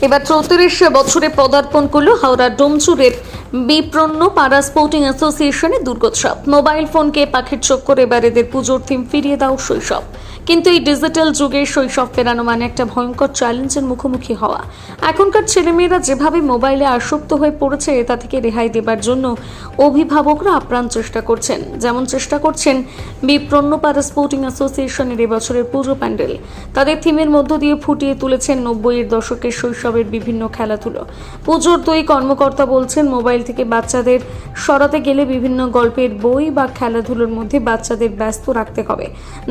এবার চৌত্রিশ বছরে পদার্পণ করল হাওড়া ডোমচুরের বিপ্রন্ন পাড়া স্পোর্টিং অ্যাসোসিয়েশনের দুর্গোৎসব। মোবাইল ফোনকে পাখির চক্কর এবার এদের পুজোর থিম ফিরিয়ে দাও শৈশব। কিন্তু এই ডিজিটাল যুগে শৈশব ফেরানো মানে একটা ভয়ঙ্কর চ্যালেঞ্জের মুখোমুখি হওয়া। এখনকার ছেলেমেয়েরা যেভাবে মোবাইলে আসক্ত হয়ে পড়েছে, তা থেকে রেহাই দেবার জন্য অভিভাবকরা আপ্রাণ চেষ্টা করছেন। যেমন চেষ্টা করছেন বিপ্রন্নপাড়া স্পোর্টিং অ্যাসোসিয়েশনের এবছরের পুজো প্যান্ডেল। তাদের থিমের মধ্য দিয়ে ফুটিয়ে তুলেছেন নব্বইয়ের দশকের শৈশবের বিভিন্ন খেলাধুলো। পুজোর দুই কর্মকর্তা বলছেন মোবাইল থেকে বাচ্চাদের সরাতে গেলে বিভিন্ন গল্পের বই বা খেলাধুলোর মধ্যে বাচ্চাদের ব্যস্ত রাখতে হবে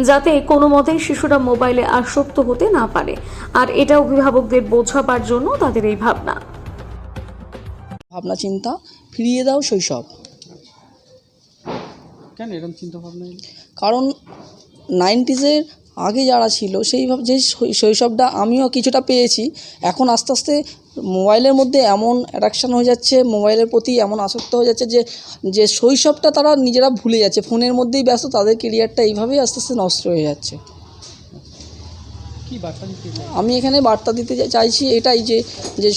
যাতে কোনো মতেই শিশুরা মোবাইলে আসক্ত হতে না পারে। আর এটা অভিভাবকদের বোঝাবার জন্য তাদের এই ভাবনা। ভাবনা চিন্তা ফিরিয়ে দাও শৈশব। কেন এরকম চিন্তা ভাবনা কারণ নাইনটিজের আগে যারা ছিল সেইভাবে যে শৈশবটা আমিও কিছুটা পেয়েছি, এখন আস্তে আস্তে মোবাইলের মধ্যে এমন অ্যাট্রাকশান হয়ে যাচ্ছে, মোবাইলের প্রতি এমন আসক্ত হয়ে যাচ্ছে যে যে শৈশবটা তারা নিজেরা ভুলে যাচ্ছে, ফোনের মধ্যেই ব্যস্ত, তাদের কেরিয়ারটা এইভাবেই আস্তে আস্তে নষ্ট হয়ে যাচ্ছে। আমি এখানে বার্তা দিতে চাইছি এটাই যে যে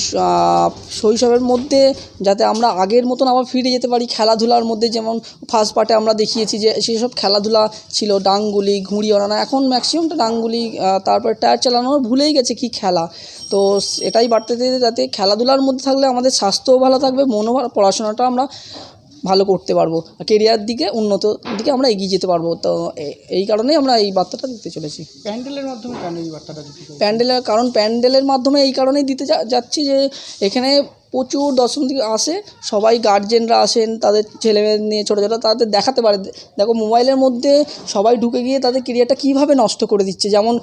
শৈশবের মধ্যে যাতে আমরা আগের মতন আবার ফিরে যেতে পারি। খেলাধুলার মধ্যে যেমন ফার্স্ট পার্টে আমরা দেখিয়েছি যে, সেসব খেলাধুলা ছিল, ডাঙ্গুলি, ঘুড়ি ওড়ানো। এখন ম্যাক্সিমামটা ডাঙ্গুলি তারপর টায়ার চালানো ভুলেই গেছে কি খেলা। তো এটাই বার্তা দিতে যাতে খেলাধুলার মধ্যে থাকলে আমাদের স্বাস্থ্যও ভালো থাকবে, মনও পড়াশোনাটা আমরা ভালো করতে পারব। কেরিয়ার দিকে উন্নত দিকে আমরা এগিয়ে যেতে পারব। তো এই কারণেই আমরা এই বার্তাটা দিতে চলেছি। প্যান্ডেলের মাধ্যমে কেন এই বার্তাটা প্যান্ডেলের কারণ প্যান্ডেলের মাধ্যমে এই কারণেই দিতে যাচ্ছি যে এখানে প্রচুর দর্শনার্থী আসে। সবাই গার্জেনরা আসেন তাদের ছেলেমেয়ে নিয়ে ছোটো ছোটো তাদের দেখাতে পারে। দেখো মোবাইলের মধ্যে সবাই ঢুকে গিয়ে তাদের কেরিয়ারটা কীভাবে নষ্ট করে দিচ্ছে? যেমন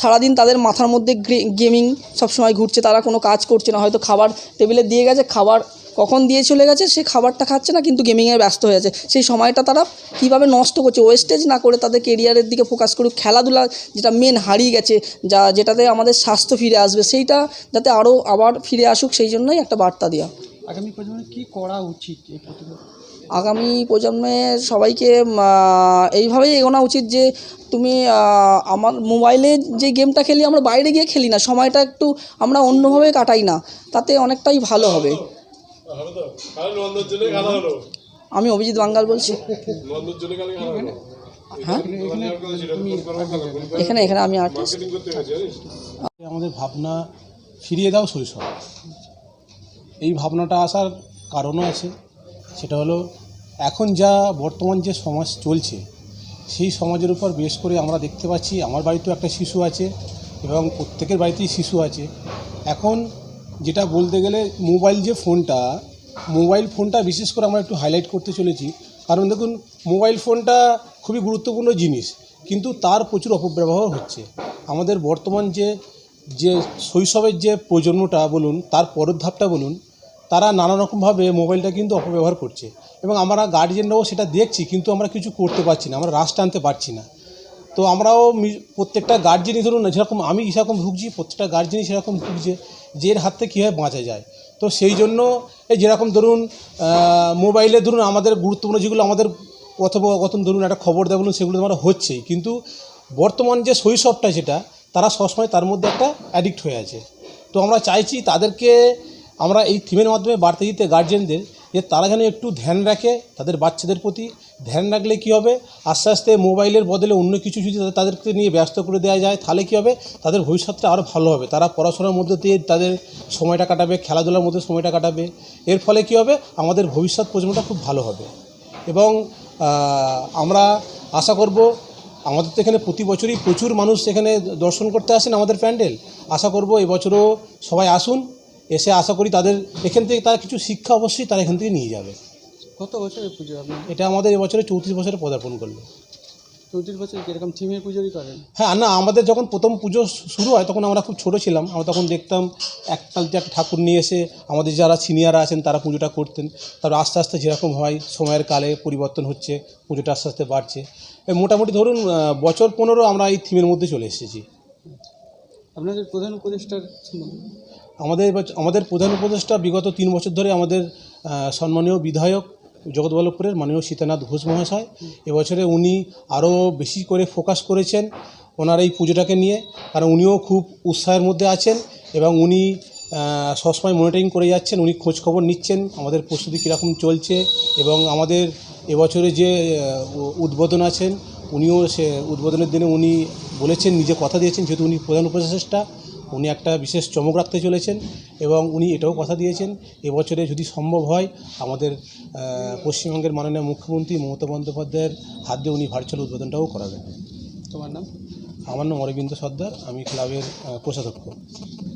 সারাদিন তাদের মাথার মধ্যে গেমিং সবসময় ঘুরছে তারা কোনো কাজ করছে না হয়তো খাবার টেবিলে দিয়ে গেছে খাবার কখন দিয়ে চলে গেছে সে খাবারটা খাচ্ছে না কিন্তু গেমিংয়ে ব্যস্ত হয়ে আছে। সেই সময়টা তারা কীভাবে নষ্ট করছে ওয়েস্টেজ না করে তাদের কেরিয়ারের দিকে ফোকাস করুক খেলাধুলা যেটা মেন হারিয়ে গেছে যা যেটাতে আমাদের স্বাস্থ্য ফিরে আসবে সেইটা যাতে আরও আবার ফিরে আসুক সেই জন্যই একটা বার্তা দেওয়া আগামী প্রজন্মে কি করা উচিত আগামী প্রজন্মে সবাইকে এইভাবেই এগোনো উচিত যে তুমি আমার মোবাইলে যে গেমটা খেলি আমরা বাইরে গিয়ে খেলি না সময়টা একটু আমরা অন্যভাবে কাটাই না তাতে অনেকটাই ভালো হবে। আমি অভিজিৎ বাঙ্গাল বলছি। হ্যাঁ? এখানে এখানে আমি আর্টিস্ট আমাদের ভাবনা ফিরিয়ে দাও শৈশব। এই ভাবনাটা আসার কারণও আছে। সেটা হলো এখন যা বর্তমান যে সমাজ চলছে সেই সমাজের উপর বেশ করে আমরা দেখতে পাচ্ছি আমার বাড়িতেও একটা শিশু আছে এবং প্রত্যেকের বাড়িতেই শিশু আছে। এখন যেটা বলতে গেলে মোবাইল যে ফোনটা মোবাইল ফোনটা বিশেষ করে আমরা একটু হাইলাইট করতে চলেছি। কারণ দেখুন মোবাইল ফোনটা খুবই গুরুত্বপূর্ণ জিনিস, কিন্তু তার প্রচুর অপব্যবহার হচ্ছে। আমাদের বর্তমান যে যে শৈশবের যে প্রজন্মটা বলুন, তার পরের ধাপটা বলুন, তারা নানা রকমভাবে মোবাইলটা কিন্তু অপব্যবহার করছে। এবং আমরা গার্জেনরাও সেটা দেখছি, কিন্তু আমরা কিছু করতে পারছি না, আমরা রাশ টানতে পারছি না। তো আমরাও প্রত্যেকটা গার্জেনই ধরুন, যেরকম আমি সেরকম ভুগছি, প্রত্যেকটা গার্জেনই সেরকম ভুগছে, যে এর হাত থেকে কীভাবে বাঁচা যায়। তো সেই জন্য এই যেরকম ধরুন মোবাইলে ধরুন আমাদের গুরুত্বপূর্ণ যেগুলো আমাদের কথোপকথন ধরুন, একটা খবর দেয় বলুন, সেগুলো আমরা হচ্ছেই। কিন্তু বর্তমান যে শৈশবটা যেটা, তারা সবসময় তার মধ্যে একটা অ্যাডিক্ট হয়ে আছে। তো আমরা চাইছি তাদেরকে আমরা এই থিমের মাধ্যমে বার্তা দিতে গার্জেনদের যে তারা যেন একটু ধ্যান রাখে তাদের বাচ্চাদের প্রতি। ধ্যান রাখলে কী হবে? আস্তে আস্তে মোবাইলের বদলে অন্য কিছু যদি তাদের- তাদেরকে নিয়ে ব্যস্ত করে দেওয়া যায়, তাহলে কী হবে? তাদের ভবিষ্যৎটা আরও ভালো হবে। তারা পড়াশোনার মধ্যে দিয়ে তাদের সময়টা কাটাবে, খেলাধুলার মধ্যে সময়টা কাটাবে। এর ফলে কী হবে? আমাদের ভবিষ্যৎ প্রজন্মটা খুব ভালো হবে। এবং আমরা আশা করব, আমাদের তো এখানে প্রতি বছরই প্রচুর মানুষ এখানে দর্শন করতে আসেন আমাদের প্যান্ডেল। আশা করব এবছরও সবাই আসুন। এসে আশা করি তাদের এখান থেকে তারা কিছু শিক্ষা অবশ্যই তারা এখান থেকে নিয়ে যাবে। কত বছরের পুজো আপনার? এটা আমাদের এবছরে চৌত্রিশ বছরে পদার্পণ করল। চৌত্রিশ বছর কীরকম থিমের পুজোই করেন? হ্যাঁ না আমাদের যখন প্রথম পুজো শুরু হয় তখন আমরা খুব ছোট ছিলাম। আমরা তখন দেখতাম এক এককালতে একটা ঠাকুর নিয়ে এসে আমাদের যারা সিনিয়ররা আছেন তারা পুজোটা করতেন। তারপর আস্তে আস্তে যেরকম হয় সময়ের কালে পরিবর্তন হচ্ছে পুজোটা আস্তে আস্তে বাড়ছে। মোটামুটি ধরুন বছর পনেরো আমরা এই থিমের মধ্যে চলে এসেছি। আপনাদের প্রধান উপদেষ্টার আমাদের আমাদের প্রধান উপদেষ্টা বিগত তিন বছর ধরে আমাদের সম্মানীয় বিধায়ক জগৎবল্লভপুরের মাননীয় সীতানাথ ঘোষ মহাশয়। এবছরে উনি আরও বেশি করে ফোকাস করেছেন ওনার এই পুজোটাকে নিয়ে। কারণ উনিও খুব উৎসাহের মধ্যে আছেন এবং উনি সবসময় মনিটরিং করে যাচ্ছেন, উনি খোঁজ খবর নিচ্ছেন আমাদের প্রস্তুতি কীরকম চলছে এবং আমাদের এবছরে যে উদ্বোধন আছেন, উনিও সে উদ্বোধনের দিনে উনি বলেছেন, নিজে কথা দিয়েছেন, যেহেতু উনি প্রধান উপদেষ্টা। উনি একটা বিশেষ চমক রাখতে চলেছেন এবং উনি এটাও কথা দিয়েছেন এবছরে যদি সম্ভব হয় আমাদের পশ্চিমবঙ্গের মাননীয় মুখ্যমন্ত্রী মমতা বন্দ্যোপাধ্যায়ের হাত দিয়ে উনি ভার্চুয়াল উদ্বোধনটাও করাবেন। তোমার নাম? আমার নাম অরবিন্দ সর্দার আমি ক্লাবের প্রশাসক কোষাধ্যক্ষ।